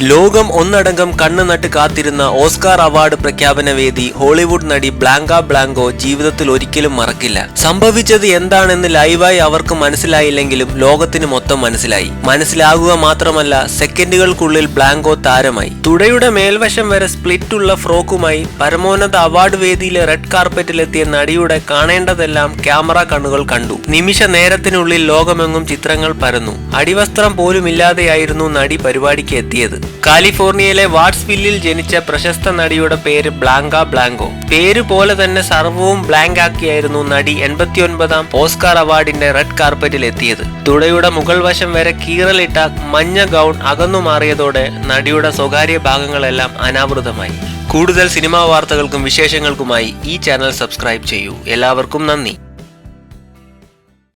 ലോകം ഒന്നടങ്കം കണ്ണു നട്ട് കാത്തിരുന്ന ഓസ്കാർ അവാർഡ് പ്രഖ്യാപന വേദി ഹോളിവുഡ് നടി ബ്ലാങ്ക ബ്ലാങ്കോ ജീവിതത്തിൽ ഒരിക്കലും മറക്കില്ല. സംഭവിച്ചത് എന്താണെന്ന് ലൈവായി അവർക്ക് മനസ്സിലായില്ലെങ്കിലും ലോകത്തിന് മൊത്തം മനസ്സിലായി. മനസ്സിലാകുക മാത്രമല്ല സെക്കൻഡുകൾക്കുള്ളിൽ ബ്ലാങ്കോ താരമായി. തുടയുടെ മേൽവശം വരെ സ്പ്ലിറ്റ് ഉള്ള ഫ്രോക്കുമായി പരമോന്നത അവാർഡ് വേദിയിലെ റെഡ് കാർപ്പറ്റിലെത്തിയ നടിയുടെ കാണേണ്ടതെല്ലാം ക്യാമറ കണ്ണുകൾ കണ്ടു. നിമിഷ നേരത്തിനുള്ളിൽ ലോകമെങ്ങും ചിത്രങ്ങൾ പരന്നു. അടിവസ്ത്രം പോലുമില്ലാതെയായിരുന്നു നടി പരിപാടിക്ക് എത്തിയത്. കാലിഫോർണിയയിലെ വാട്സ്വില്ലിൽ ജനിച്ച പ്രശസ്ത നടിയുടെ പേര് ബ്ലാങ്ക ബ്ലാങ്കോ. പേര് പോലെ തന്നെ സർവവും ബ്ലാങ്ക് ആക്കിയായിരുന്നു നടി എൺപത്തിയൊൻപതാം ഓസ്കാർ അവാർഡിന്റെ റെഡ് കാർപ്പറ്റിൽ എത്തിയത്. തുടയുടെ മുകൾ വശം വരെ കീറലിട്ട മഞ്ഞ ഗൗൺ അകന്നു മാറിയതോടെ നടിയുടെ സ്വകാര്യ ഭാഗങ്ങളെല്ലാം അനാവൃതമായി. കൂടുതൽ സിനിമാ വാർത്തകൾക്കും വിശേഷങ്ങൾക്കുമായി ഈ ചാനൽ സബ്സ്ക്രൈബ് ചെയ്യൂ. എല്ലാവർക്കും നന്ദി.